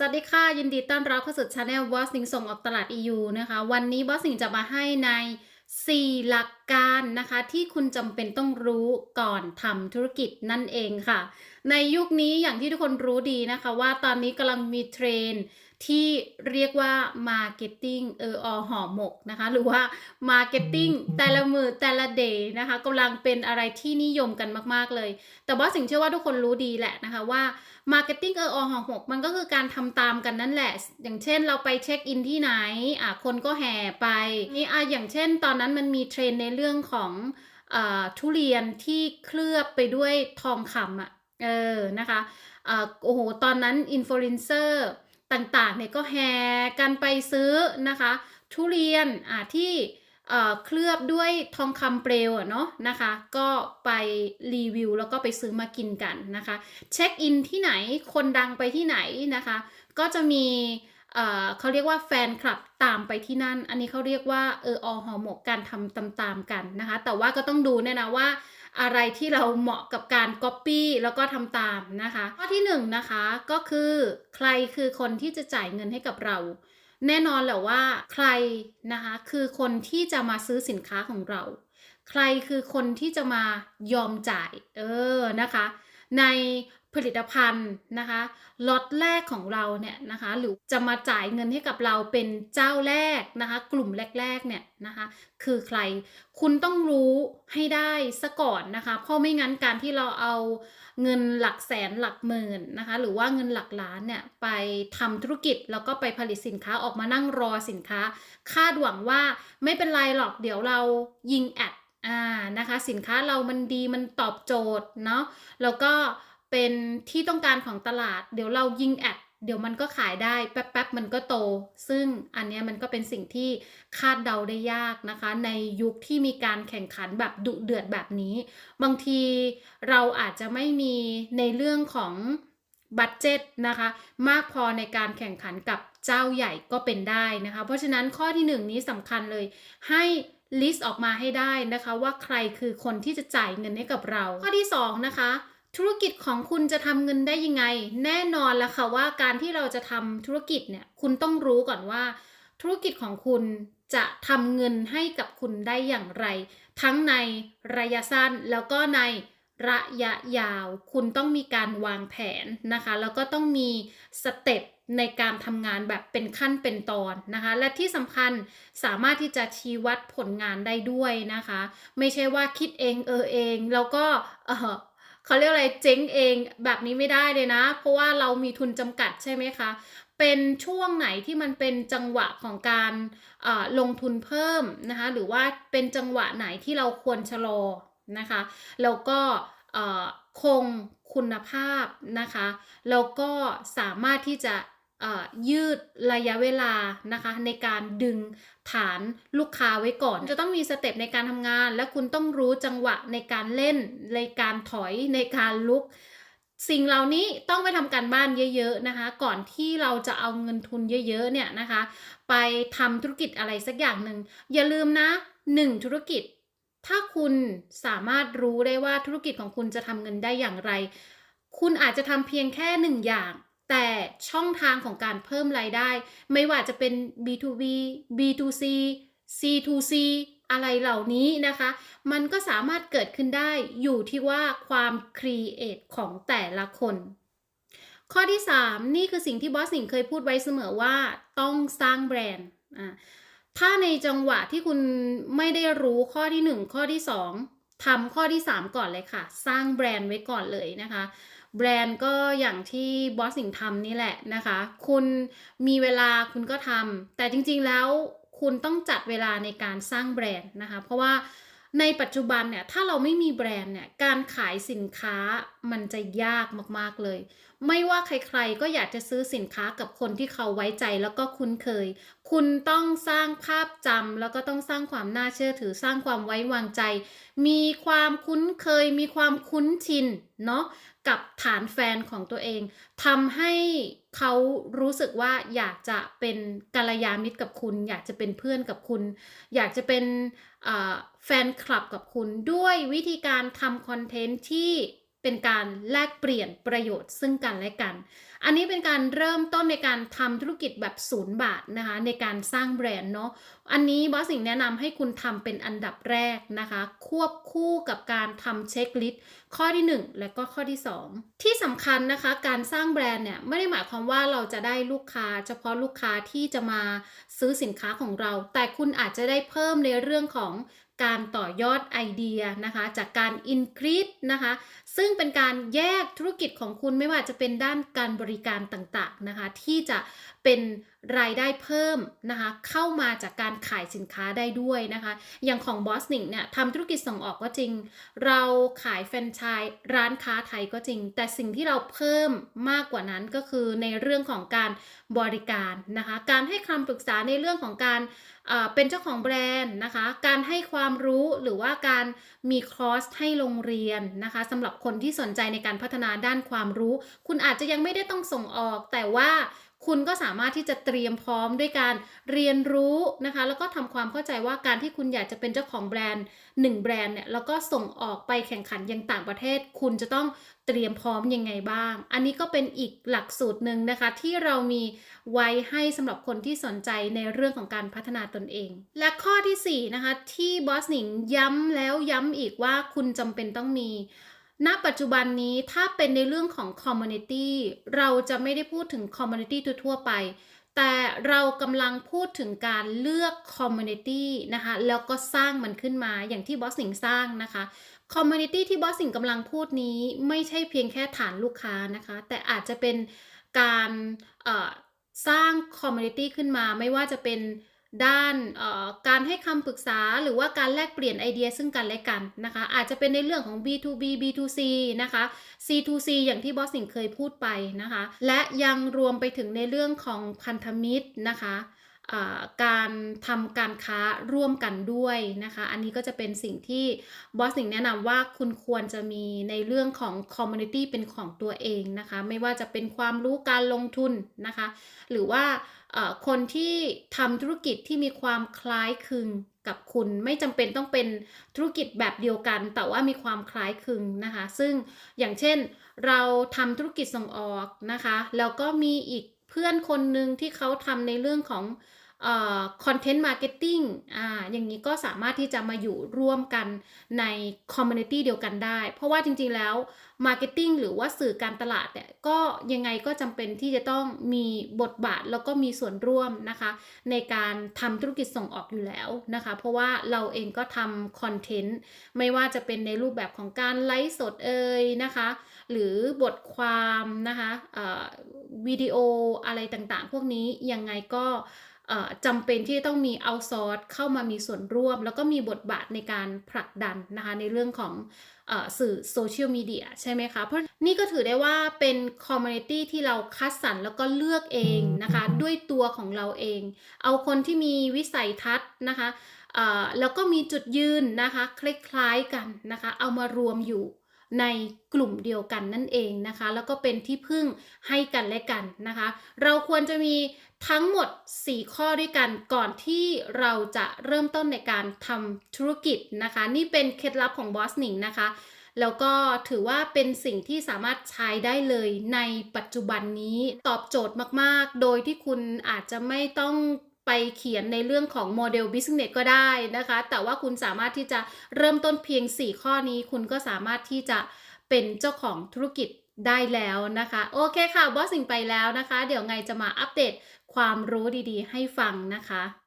สวัสดีค่ะ ยินดีต้อนรับเข้าสู่ช anel บอสสิงส่งออกตลาด EU นะคะ วันนี้บอสสิงจะมาให้ใน 4 หลักการนะคะ ที่คุณจำเป็นต้องรู้ก่อนทำธุรกิจนั่นเองค่ะ ในยุคนี้อย่างที่ทุกคนรู้ดีนะคะ ว่าตอนนี้กำลังมีเทรนด์ ที่เรียกว่า Marketing เอออห่อหมกนะคะ หรือว่า Marketing แต่ละมือแต่ละเดย์นะคะกำลังเป็นอะไรที่นิยมกันมาก ๆ เลย แต่บอสสิ่งเชื่อว่าทุกคนรู้ดีแหละนะคะว่า Marketing เอออห่อหมก มันก็คือการทำตามกันนั่นแหละ อย่างเช่นเราไปเช็คอินที่ไหนอะคนก็แห่ไปนี่อะอย่างเช่น ตอนนั้นมันมีเทรนในเรื่องของอาทุเรียนที่เคลือบไปด้วยทองคำอะเออนะคะอ่าโอ้โห ตอนนั้นอินฟลูเอนเซอร์ ต่างๆเนี่ยก็แห่กันไปซื้อนะคะ ทุเรียนอ่าที่เคลือบด้วยทองคำเปลวเนาะนะคะ ก็ไปรีวิวแล้วก็ไปซื้อมากินกันนะคะ เช็คอินที่ไหนคนดังไปที่ไหนนะคะ ก็จะมีเเขาเรียกว่าแฟนคลับตามไปที่นั่น อันนี้เขาเรียกว่าเอออหอหมกการทำตามๆกันนะคะ แต่ว่าก็ต้องดูเนี่ยนะว่า อะไรที่เราเหมาะกับการก๊อปปี้แล้วก็ทำตามนะคะ ข้อที่หนึ่งนะคะก็คือใครคือคนที่จะจ่ายเงินให้กับเรา แน่นอนแหละว่าใครนะคะคือคนที่จะมาซื้อสินค้าของเรา ใครคือคนที่จะมายอมจ่ายเออนะคะ ใน ผลิตภัณฑ์นะคะล็อตแรกของเราเนี่ยนะคะหรือจะมาจ่ายเงินให้กับเราเป็นเจ้าแรกนะคะกลุ่มแรกๆเนี่ยนะคะคือใครคุณต้องรู้ให้ได้ซะก่อนนะคะเพราะไม่งั้นการที่เราเอาเงินหลักแสนหลักหมื่นนะคะหรือว่าเงินหลักล้านเนี่ยไปทำธุรกิจแล้วก็ไปผลิตสินค้าออกมานั่งรอสินค้า คาดหวังว่าไม่เป็นไรหรอกเดี๋ยวเรายิงแอดอ่านะคะสินค้าเรามันดีมันตอบโจทย์เนาะแล้วก็ เป็นที่ต้องการของตลาด เดี๋ยวเรายิงแอดเดี๋ยวมันก็ขายได้แป๊บๆมันก็โต ซึ่งอันเนี้ยมันก็เป็นสิ่งที่คาดเดาได้ยากนะคะ ในยุคที่มีการแข่งขันแบบดุเดือดแบบนี้ บางทีเราอาจจะไม่มีในเรื่องของบัตเจ็ตนะคะ มากพอในการแข่งขันกับเจ้าใหญ่ก็เป็นได้นะคะ เพราะฉะนั้นข้อที่หนึ่งนี้สำคัญเลย ให้ลิสต์ออกมาให้ได้นะคะ ว่าใครคือคนที่จะจ่ายเงินให้กับเรา ข้อที่สองนะคะ ธุรกิจของคุณจะทำเงินได้ยังไง แน่นอนแล้วค่ะว่าการที่เราจะทำธุรกิจเนี่ยคุณต้องรู้ก่อนว่า ธุรกิจของคุณจะทำเงินให้กับคุณได้อย่างไร ทั้งในระยะสั้นแล้วก็ในระยะยาว คุณต้องมีการวางแผนนะคะ แล้วก็ต้องมีสเต็ปในการทำงานแบบเป็นขั้นเป็นตอนนะคะ และที่สำคัญสามารถที่จะชี้วัดผลงานได้ด้วยนะคะ ไม่ใช่ว่าคิดเองเออเอง แล้วก็เออ เขาเรียกอะไรเจ๊งเองแบบนี้ไม่ได้เลยนะ เพราะว่าเรามีทุนจำกัดใช่ไหมคะ เป็นช่วงไหนที่มันเป็นจังหวะของการลงทุนเพิ่มนะคะ หรือว่าเป็นจังหวะไหนที่เราควรชะลอนะคะ แล้วก็คงคุณภาพนะคะ แล้วก็สามารถที่จะ ยืดระยะเวลานะคะในการดึงฐานลูกค้าไว้ก่อน จะต้องมีสเต็ปในการทำงาน และคุณต้องรู้จังหวะในการเล่น ในการถอยในการลุก สิ่งเหล่านี้ต้องไปทำการบ้านเยอะๆนะคะ ก่อนที่เราจะเอาเงินทุนเยอะๆเนี่ยนะคะ ไปทำธุรกิจอะไรสักอย่างหนึ่งอย่าลืมนะหนึ่งธุรกิจ ถ้าคุณสามารถรู้ได้ว่าธุรกิจของคุณจะทำเงินได้อย่างไร คุณอาจจะทำเพียงแค่หนึ่งอย่าง แต่ช่องทางของการเพิ่มรายได้ ไม่ว่าจะเป็น B2B B2C C2C อะไรเหล่านี้นะคะ มันก็สามารถเกิดขึ้นได้อยู่ที่ว่าความครีเอทของแต่ละคน ข้อที่ 3 นี่คือสิ่งที่บอสสิงเคยพูดไว้เสมอว่าต้องสร้างแบรนด์ถ้าในจังหวะที่คุณไม่ได้รู้ข้อที่ 1 ข้อที่ 2ทำข้อที่ 3 ก่อนเลยค่ะ สร้างแบรนด์ไว้ก่อนเลยนะคะ แบรนด์ก็อย่างที่บอสสิงทำนี่แหละนะคะ คุณมีเวลาคุณก็ทำแต่จริงๆแล้วคุณต้องจัดเวลาในการสร้างแบรนด์นะคะ เพราะว่า ในปัจจุบันเนี่ยถ้าเราไม่มีแบรนด์เนี่ยการขายสินค้ามันจะยากมากๆเลย ไม่ว่าใครๆก็อยากจะซื้อสินค้ากับคนที่เขาไว้ใจแล้วก็คุ้นเคย คุณต้องสร้างภาพจำแล้วก็ต้องสร้างความน่าเชื่อถือสร้างความไว้วางใจ มีความคุ้นเคย มีความคุ้นชินเนาะกับฐานแฟนของตัวเองทำให้ เขารู้สึกว่าอยากจะเป็นกัลยาณมิตรกับคุณ อยากจะเป็นเพื่อนกับคุณ อยากจะเป็นแฟนคลับกับคุณด้วยวิธีการทำคอนเทนต์ที่ เป็นการแลกเปลี่ยนประโยชน์ซึ่งกันและกัน อันนี้เป็นการเริ่มต้นในการทำธุรกิจแบบศูนย์บาทนะคะในการสร้างแบรนด์เนาะ อันนี้บอสสิงแนะนำให้คุณทำเป็นอันดับแรกนะคะ ควบคู่กับการทำเช็คลิสต์ข้อที่ 1 และก็ข้อที่ 2 ที่สำคัญนะคะการสร้างแบรนด์เนี่ยไม่ได้หมายความว่าเราจะได้ลูกค้า เฉพาะลูกค้าที่จะมาซื้อสินค้าของเรา แต่คุณอาจจะได้เพิ่มในเรื่องของ การต่อยอดไอเดียนะคะจากการ increase นะคะซึ่งเป็นการแยกธุรกิจของคุณไม่ว่าจะเป็นด้านการบริการต่างๆนะคะที่จะ เป็นรายได้เพิ่มนะคะเข้ามาจากการขายสินค้าได้ด้วยนะคะอย่างของ b o s n i n g เนี่ยทำธุรกิจส่งออกก็จริง เราขายแฟรนไชส์ร้านค้าไทยก็จริง แต่สิ่งที่เราเพิ่มมากกว่านั้นก็คือในเรื่องของการบริการนะคะการให้คำปรึกษาในเรื่องของการเอ่อเป็นเจ้าของแบรนด์นะคะการให้ความรู้หรือว่าการมีคอร์สให้โรงเรียนนะคะสำหรับคนที่สนใจในการพัฒนาด้านความรู้ คุณอาจจะยังไม่ได้ต้องส่งออกแต่ว่า คุณก็สามารถที่จะเตรียมพร้อมด้วยการเรียนรู้นะคะ แล้วก็ทำความเข้าใจว่าการที่คุณอยากจะเป็นเจ้าของแบรนด์หนึ่งแบรนด์เนี่ยแล้วก็ส่งออกไปแข่งขันยังต่างประเทศ คุณจะต้องเตรียมพร้อมยังไงบ้าง อันนี้ก็เป็นอีกหลักสูตรหนึ่งนะคะ ที่เรามีไว้ให้สำหรับคนที่สนใจในเรื่องของการพัฒนาตนเอง และข้อที่4นะคะที่บอสหนิงย้ำแล้วย้ำอีกว่าคุณจำเป็นต้องมี ณปัจจุบันนี้ถ้าเป็นในเรื่องของ community เราจะไม่ได้พูดถึง community ทั่วไป แต่เรากำลังพูดถึงการเลือก community นะคะแล้วก็สร้างมันขึ้นมาอย่างที่บอสสิงสร้างนะคะ community ที่บอสสิงกำลังพูดนี้ไม่ใช่เพียงแค่ฐานลูกค้านะคะ แต่อาจจะเป็นการสร้าง community ขึ้นมาไม่ว่าจะเป็น ด้านการให้คำปรึกษาหรือว่าการแลกเปลี่ยนไอเดียซึ่งกันและกันนะคะ อาจจะเป็นในเรื่องของ B2B B2C นะคะ C2C อย่างที่บอสสิงเคยพูดไปนะคะ และยังรวมไปถึงในเรื่องของพันธมิตรนะคะการทำการค้าร่วมกันด้วยนะคะ อันนี้ก็จะเป็นสิ่งที่บอสสิงแนะนำว่าคุณควรจะมีในเรื่องของ community เป็นของตัวเองนะคะ ไม่ว่าจะเป็นความรู้การลงทุนนะคะ หรือว่า คนที่ทำธุรกิจที่มีความคล้ายคลึงกับคุณไม่จำเป็นต้องเป็นธุรกิจแบบเดียวกัน แต่ว่ามีความคล้ายคลึงนะคะ ซึ่งอย่างเช่นเราทำธุรกิจส่งออกนะคะ แล้วก็มีอีกเพื่อนคนหนึ่งที่เขาทำในเรื่องของ คอนเทนต์มาร์เก็ตติ้งอ่าอย่างนี้ก็สามารถที่จะมาอยู่ร่วมกันในคอมมูนิตี้เดียวกันได้ เพราะว่าจริงๆแล้วมาร์เก็ตติ้งหรือว่าสื่อการตลาดเนี่ยก็ยังไงก็จำเป็นที่จะต้องมีบทบาทแล้วก็มีส่วนร่วมนะคะ ในการทำธุรกิจส่งออกอยู่แล้วนะคะ เพราะว่าเราเองก็ทำคอนเทนต์ไม่ว่าจะเป็นในรูปแบบของการไลฟ์สดเอ่ยนะคะ หรือบทความนะคะวิดีโออะไรต่างๆ พวกนี้ยังไงก็ จำเป็นที่จะต้องมีเอาซอร์สเข้ามามีส่วนร่วม แล้วก็มีบทบาทในการผลักดันนะคะในเรื่องของอสื่อโซเชียลมีเดียใช่ไหมคะ เพราะนี่ก็ถือได้ว่าเป็นคอมมูนิตี้ที่เราคัดสรรแล้วก็เลือกเองนะคะด้วยตัวของเราเอง เอาคนที่มีวิสัยทัศน์นะคะแล้วก็มีจุดยืนนะคะคล้ายๆกันนะคะเอามารวมอยู่ ในกลุ่มเดียวกันนั่นเองนะคะ แล้วก็เป็นที่พึ่งให้กันและกันนะคะ เราควรจะมีทั้งหมด 4 ข้อด้วยกันก่อนที่เราจะเริ่มต้นในการทำธุรกิจนะคะ นี่เป็นเคล็ดลับของบอสหนิงนะคะ แล้วก็ถือว่าเป็นสิ่งที่สามารถใช้ได้เลยในปัจจุบันนี้ตอบโจทย์มาก ๆ โดยที่คุณอาจจะไม่ต้อง ไปเขียนในเรื่องของโมเดล Business ก็ได้นะคะ แต่ว่าคุณสามารถที่จะเริ่มต้นเพียง 4 ข้อนี้ คุณก็สามารถที่จะเป็นเจ้าของธุรกิจได้แล้วนะคะ โอเคค่ะบอสสิงไปแล้วนะคะ เดี๋ยวไงจะมาอัปเดตความรู้ดีๆ ให้ฟังนะคะ